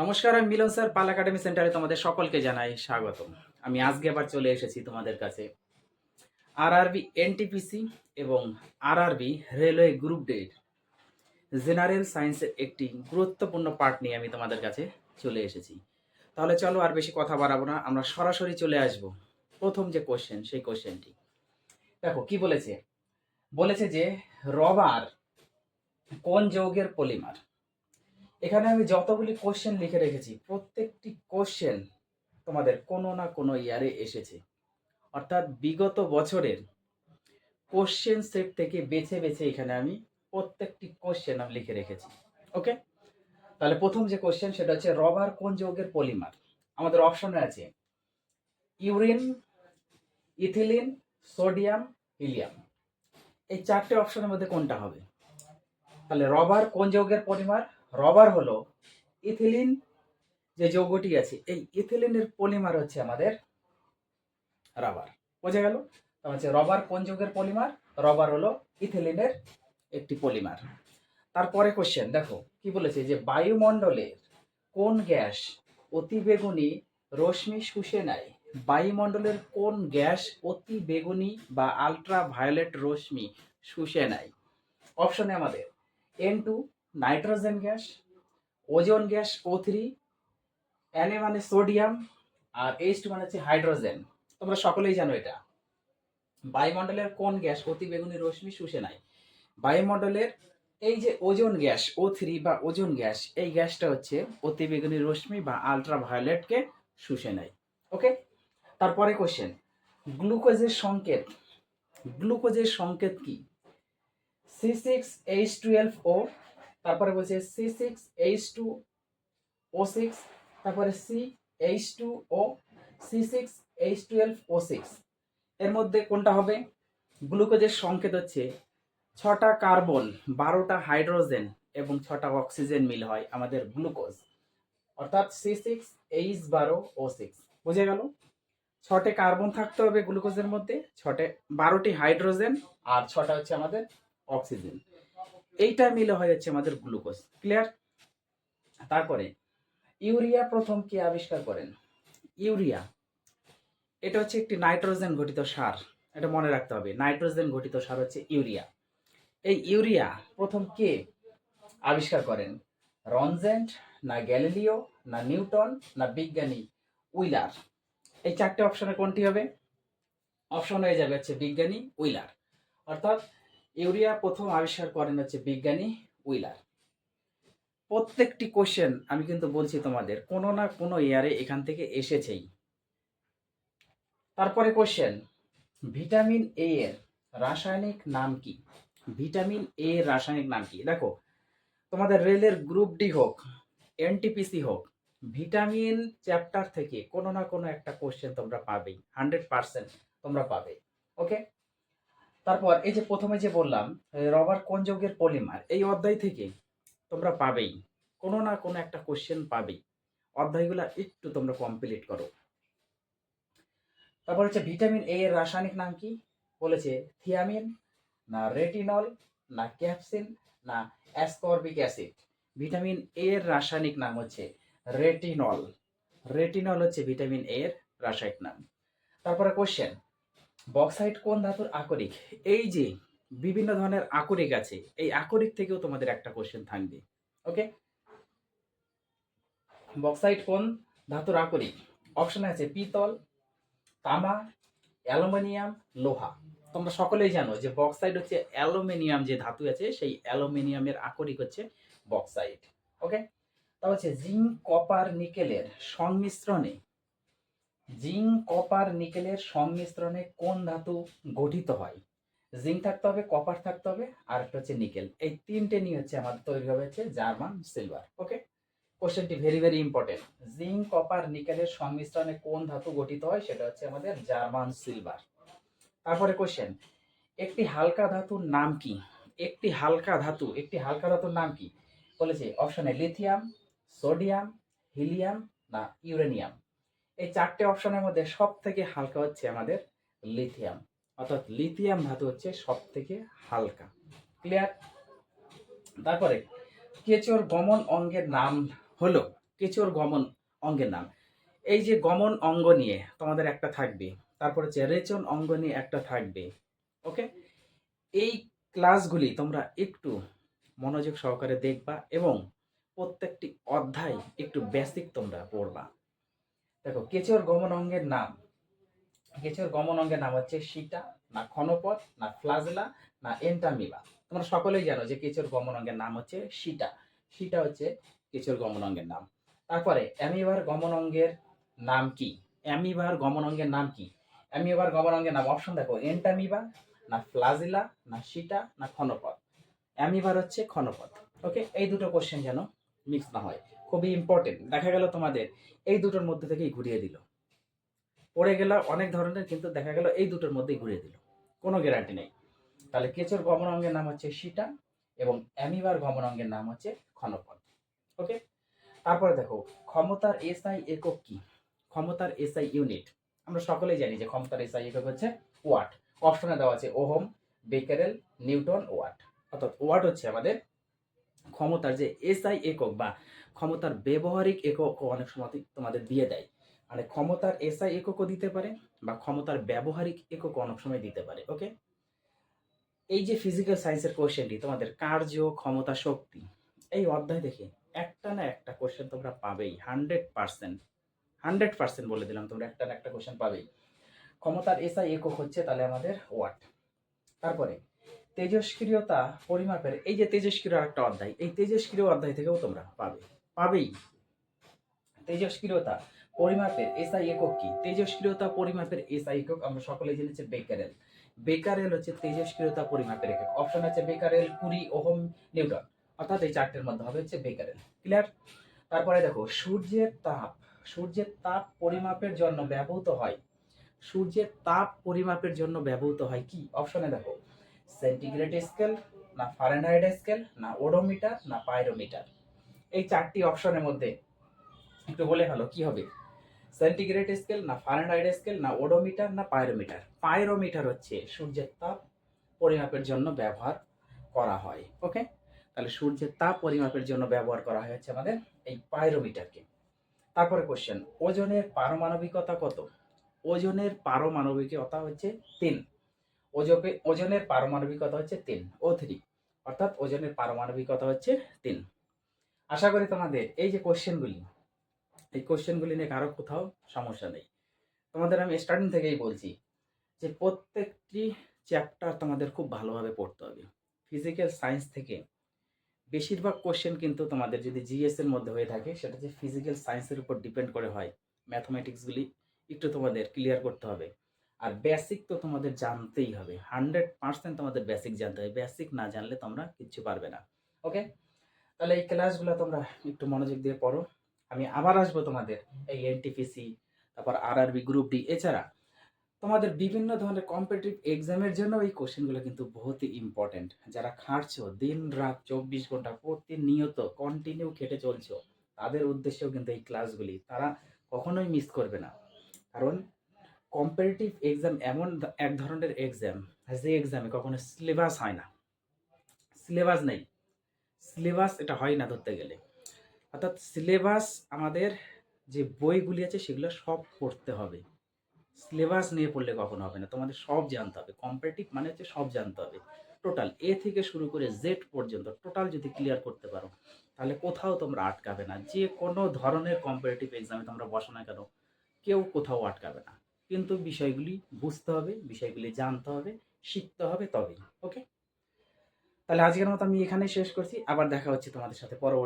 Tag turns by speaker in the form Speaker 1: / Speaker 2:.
Speaker 1: নমস্কার, আমি মিলন স্যার, পাল একাডেমি সেন্টারে তোমাদের সকলকে জানাই স্বাগতম। আমি আজকে আবার চলে এসেছি তোমাদের কাছে। আরআরবি এনটিপিসি এবং আরআরবি রেলওয়ে গ্রুপ ডের জেনারেল সায়েন্সের একটি গুরুত্বপূর্ণ পার্ট নিয়ে আমি তোমাদের কাছে চলে এসেছি। তাহলে চলো আর বেশি কথা বাড়াবো না, আমরা সরাসরি চলে আসব প্রথম যে কোশ্চেন সেই কোশ্চেনটি দেখো, কি বলেছে? বলেছে যে, রবার কোন যৌগের পলিমার? এখানে আমি যতগুলি কোশ্চেন লিখে রেখেছি, প্রত্যেকটি কোশ্চেন তোমাদের কোনো না কোনো ইয়ারে এসেছে। অর্থাৎ বিগত বছরের কোশ্চেন সেট থেকে বেছে বেছে এখানে আমি প্রত্যেকটি কোশ্চেন আমি লিখে রেখেছি। ওকে তাহলে প্রথম যে কোশ্চেন সেটা হচ্ছে রবার কোন যৌগের পলিমার আমাদের অপশনে আছে ইউরিন ইথিলিন সোডিয়াম হিলিয়াম এই চারটে অপশনের মধ্যে কোনটা হবে? তাহলে রবার কোন যৌগের পলিমার রবার হলো ইথিলিন যে যৌগটি আছে, এই ইথিলিনের পলিমার হচ্ছে আমাদের রাবার। বোঝা গেল? তার হচ্ছে রবার কোন যৌগের পলিমার? রবার হলো ইথিলিনের একটি পলিমার। তারপরে কোশ্চেন দেখো, কি বলেছে যে বায়ুমণ্ডলের কোন গ্যাস অতি বেগুনি রশ্মি শুষে নেয়? বায়ুমণ্ডলের কোন গ্যাস অতি বেগুনি বা আলট্রা ভায়োলেট রশ্মি শুষে নেয়? অপশনে আমাদের N two nitrogen gas, ozone gas O three N মানে সোডিয়াম আর এইচ টু মানে হচ্ছে হাইড্রোজেন। তোমরা সকলেই জানো এটা। বায়ুমণ্ডলের কোন গ্যাস অতি বেগুনি, রশ্মি শুষে নেয় বায়ুমণ্ডলের এই যে ওজোন গ্যাস ও থ্রি বা ওজোন গ্যাস, এই গ্যাসটা হচ্ছে অতি বেগুনি, রশ্মি বা আলট্রা ভায়োলেটকে শুষে নেয় ওকে তারপরে কোশ্চেন গ্লুকোজের সংকেত। গ্লুকোজের সংকেত কি? C six H twelve O তারপরে বলছে C six H two O six তারপরে C H two O C six H twelve O six এর মধ্যে কোনটা হবে? গ্লুকোজের সংকেত হচ্ছে ছটা কার্বন, বারোটা হাইড্রোজেন এবং ছটা অক্সিজেন মিল হয় আমাদের গ্লুকোজ। অর্থাৎ সি সিক্স এইচ বারো ও সিক্স বুঝে গেল? ছটে কার্বন থাকতে হবে গ্লুকোজের মধ্যে, ছটে, বারোটি হাইড্রোজেন আর ছটা হচ্ছে আমাদের অক্সিজেন। এইটা মিলে হয়ে যাচ্ছে আমাদের গ্লুকোজ ক্লিয়ার তারপরে, ইউরিয়া প্রথম কে আবিষ্কার করেন? ইউরিয়া। এটা হচ্ছে একটি নাইট্রোজেন ঘটিত সার, এটা মনে রাখতে হবে, নাইট্রোজেন ঘটিত সার হচ্ছে ইউরিয়া। এই ইউরিয়া প্রথম কে আবিষ্কার করেন? রনজেন্ট, না গ্যালিলিও, না নিউটন, না বিজ্ঞানী উইলার। এই চারটে অপশনে কোনটি হবে? অপশন হয়ে যাবে হচ্ছে বিজ্ঞানী উইলার। অর্থাৎ ইউরিয়া প্রথম আবিষ্কার করেন হচ্ছে বিজ্ঞানী উইলার। প্রত্যেকটি কোশ্চেন আমি কিন্তু বলছি তোমাদের, কোনো না কোনো ইয়ারে এখান থেকে এসেছেই। তারপরে কোশ্চেন ভিটামিন এ এর রাসায়নিক নাম কি? ভিটামিন এ এর রাসায়নিক নাম কি? দেখো, তোমাদের রেলের গ্রুপ ডি হোক এনটিপিসি হোক, ভিটামিন চ্যাপ্টার থেকে কোনো না কোনো একটা কোশ্চেন তোমরা পাবেই হান্ড্রেড পার্সেন্ট তোমরা পাবে ওকে তারপর এই যে প্রথমে যে বললাম রবার কোন যৌগের পলিমার? এই অধ্যায় থেকে তোমরা পাবেই, কোনো না কোনো একটা কোশ্চেন পাবেই। অধ্যায়গুলো একটু তোমরা কমপ্লিট করো। তারপর হচ্ছে ভিটামিন এ এর রাসায়নিক নাম কি? বলেছে থিয়ামিন, না রেটিনল, না ক্যাপসিন, না অ্যাসকর্বিক অ্যাসিড। ভিটামিন এ এর রাসায়নিক নাম হচ্ছে রেটিনল। রেটিনল হচ্ছে ভিটামিন এ এর রাসায়নিক নাম। তারপরে কোশ্চেন বক্সাইট কোন ধাতুর আকরিক? এই যে বিভিন্ন ধরনের আকরিক আছে, এই আকরিক থেকেও তোমাদের একটা কোশ্চেন থাকবে ওকে বক্সাইট কোন ধাতুর আকরিক? অপশন আছে পিতল, তামা, অ্যালুমিনিয়াম, লোহা। তোমরা সকলেই জানো যে বক্সাইড হচ্ছে অ্যালুমিনিয়াম যে ধাতু আছে, সেই অ্যালুমিনিয়ামের আকরিক হচ্ছে বক্সাইড ওকে তা হচ্ছে জিঙ্ক, কপার, নিকেলের সংমিশ্রণে জিঙ্ক, কপার, নিকেলের সংমিশ্রণে কোন ধাতু গঠিত হয়? জিঙ্ক থাকতে হবে, কপার থাকতে হবে, আর একটা হচ্ছে নিকেল। এই তিনটে নিয়ে হচ্ছে আমাদের তৈরি হচ্ছে জার্মান সিলভার, ওকে? কোশ্চেনটি very very important zinc, copper, নিকেলের সংমিশ্রণে কোন ধাতু গঠিত হয়? সেটা হচ্ছে আমাদের জার্মান সিলভার। তারপরে কোশ্চেন একটি হালকা ধাতুর নাম কি? একটি হালকা ধাতু, একটি হালকা ধাতুর নাম কি? বলেছে অপশনে লিথিয়াম সোডিয়াম হিলিয়াম না ইউরেনিয়াম এই চারটে অপশনের মধ্যে সব থেকে হালকা হচ্ছে আমাদের লিথিয়াম অর্থাৎ লিথিয়াম ধাতু হচ্ছে সব থেকে হালকা। ক্লিয়ার তারপরে, কেচোর গমন অঙ্গের নাম হলো, কেচোর গমন অঙ্গের নাম। এই যে গমন অঙ্গ নিয়ে তোমাদের একটা থাকবে, তারপর হচ্ছে রেচন অঙ্গ নিয়ে একটা থাকবে, ওকে? এই ক্লাসগুলি তোমরা একটু মনোযোগ সহকারে দেখবা এবং প্রত্যেকটি অধ্যায় একটু বেসিক তোমরা পড়বা। দেখো কেচোর গমন অঙ্গের নাম। কেচোর গমন অঙ্গের নাম হচ্ছে সীতা, না ক্ষণপথ, না ফ্লাজলা, না এন্টামিবা। তোমরা সকলেই জানো যে কেচোর গমন অঙ্গের নাম হচ্ছে সীতা। সীতা হচ্ছে কেচোর গমন অঙ্গের নাম। তারপরে, অ্যামিবার গমন অঙ্গের নাম কি? অ্যামিবার গমন অঙ্গের নাম কি? অ্যামিবার গমন অঙ্গের নাম অপশন দেখো, এন্টামিবা, না ফ্লাজিলা, না সীতা, না ক্ষণপথ। অ্যামিবার হচ্ছে ক্ষণপথ। ওকে এই দুটো কোশ্চেন যেন মিক্স না হয়। খুবই ইম্পর্টেন্ট দেখা গেল তোমাদের এই দুটোর মধ্যে থেকেই ঘুরিয়ে দিল। পড়ে গেল অনেক ধরনের, কিন্তু দেখা গেল এই দুটোর মধ্যেই ঘুরিয়ে দিল। কোনো গ্যারান্টি নেই। তাহলে কেচোর গমন অঙ্গের নাম হচ্ছে সিটা এবং অ্যামিবার গমন অঙ্গের নাম হচ্ছে ক্ষণপথ। ওকে তারপরে দেখো, ক্ষমতার এসআই একক কি? ক্ষমতার এসআই ইউনিট আমরা সকলেই জানি যে ক্ষমতার এসআই একক হচ্ছে ওয়াট। অপশনে দেওয়া আছে ওহম, বেকারেল, নিউটন, ওয়াট। অর্থাৎ ওয়াট হচ্ছে আমাদের ক্ষমতার যে এসআই একক বা ক্ষমতার ব্যবহারিক একক অনেক সময় তোমাদের দিয়ে দেয়। মানে ক্ষমতার এসআই এককও দিতে পারে বা ক্ষমতার ব্যবহারিক একক অনেক সময় দিতে পারে ওকে এই যে ফিজিক্যাল সায়েন্সের কোশ্চেনটি তোমাদের কার্য, ক্ষমতা, শক্তি, এই অধ্যায় দেখে একটা না একটা কোশ্চেন তোমরা পাবেই হান্ড্রেড পার্সেন্ট হান্ড্রেড পার্সেন্ট বলে দিলাম, তোমরা একটা না একটা কোশ্চেন পাবেই। ক্ষমতার এসআই একক হচ্ছে তাহলে আমাদের ওয়াট তারপরে তেজস্ক্রিয়তা পরিমাপের, এই যে তেজস্ক্রিয় একটা অধ্যায়, এই তেজস্ক্রিয় অধ্যায় থেকেও তোমরা পাবে। পাবেই। তেজস্ক্রিয়তা পরিমাপের এসআই একক কি? তেজস্ক্রিয়তা পরিমাপের এসআই একক আমরা সকলে জেনেছি বেকারেল বেকারেল হচ্ছে তেজস্ক্রিয়তা পরিমাপের একক। অপশন আছে বেকারেল কুড়ি, ওহম, নিউটন। অর্থাৎ এই চারটের মধ্যে হবে হচ্ছে বেকারেল ক্লিয়ার তারপরে দেখো, সূর্যের তাপ। সূর্যের তাপ পরিমাপের জন্য ব্যবহৃত হয়। সূর্যের তাপ পরিমাপের জন্য ব্যবহৃত হয় কি? অপশনে দেখো সেন্টিগ্রেড স্কেল না ফারেনহাইট স্কেল না ওডোমিটার না পাইরোমিটার এই চারটি অপশনের মধ্যে একটু বলে ভালো কি হবে? সেন্টিগ্রেড স্কেল না ফারেনহাইট স্কেল না ওডোমিটার না পাইরোমিটার পাইরোমিটার হচ্ছে সূর্যের তাপ পরিমাপের জন্য ব্যবহার করা হয় ওকে তাহলে সূর্যের তাপ পরিমাপের জন্য ব্যবহার করা হয় হচ্ছে আমাদের এই পাইরোমিটারকে তারপরে কোশ্চেন ওজনের পারমাণবিকতা কত? ওজনের পারমাণবিকতা হচ্ছে তিন। ওজকে, ওজনের পারমাণবিকতা হচ্ছে তিন ও থ্রি অর্থাৎ ওজনের পারমাণবিকতা হচ্ছে তিন। আশা করি তোমাদের এই যে কোশ্চেনগুলি এই কোশ্চেনগুলি নিয়ে কারও কোথাও সমস্যা নেই। তোমাদের আমি স্টার্টিং থেকেই বলছি যে প্রত্যেকটি চ্যাপ্টার তোমাদের খুব ভালোভাবে পড়তে হবে। ফিজিক্যাল সায়েন্স থেকে বেশিরভাগ কোশ্চেন কিন্তু তোমাদের যদি জিএস এর মধ্যে হয়ে থাকে, সেটা যে ফিজিক্যাল সায়েন্সের উপর ডিপেন্ড করে হয় ম্যাথমেটিক্সগুলি একটু তোমাদের ক্লিয়ার করতে হবে। আর বেসিক তো তোমাদের জানতেই হবে। হান্ড্রেড পার্সেন্ট তোমাদের বেসিক জানতে হবে। বেসিক না জানলে তোমরা কিচ্ছু পারবে না। ওকে তাহলে এই ক্লাসগুলো তোমরা একটু মনোযোগ দিয়ে পড়ো। আমি আবার আসব তোমাদের এই এনটিপিসি তারপর আরআরবি গ্রুপ ডি এছাড়া। তোমাদের বিভিন্ন ধরনের কম্পিটিটিভ এক্সামের জন্য এই কোশ্চেনগুলো কিন্তু বহুতই ইম্পর্টেন্ট যারা খাটছো, দিন রাত চব্বিশ ঘণ্টা প্রতিনিয়ত কন্টিনিউ খেটে চলছো, তাদের উদ্দেশ্যেও কিন্তু এই ক্লাসগুলি তারা কখনোই মিস করবে না। কারণ কম্পিটিটিভ এক্সাম এমন এক ধরনের এক্সাম যে এক্সামে কখনো সিলেবাস হয় না। সিলেবাস নেই। সিলেবাস এটা হয় না ধরতে গেলে। অর্থাৎ সিলেবাস আমাদের যে বইগুলি আছে সেগুলো সব পড়তে হবে। সিলেবাস নিয়ে পড়লে কখনো হবে না। তোমাদের সব জানতে হবে। কম্পিটিটিভ মানে হচ্ছে সব জানতে হবে। টোটাল এ থেকে শুরু করে জেড পর্যন্ত টোটাল যদি ক্লিয়ার করতে পারো, তাহলে কোথাও তোমরা আটকাবে না। যে কোনো ধরনের কম্পিটিটিভ এক্সামে তোমরা বসো না কেন, কেউ কোথাও আটকাবে না। কিন্তু বিষয়গুলি বুঝতে হবে, বিষয়গুলি জানতে হবে, শিখতে হবে তবেই ওকে তাহলে আজকের মতো আমি এখানে শেষ করছি, আবার দেখা হচ্ছে তোমাদের সাথে পরবর্তী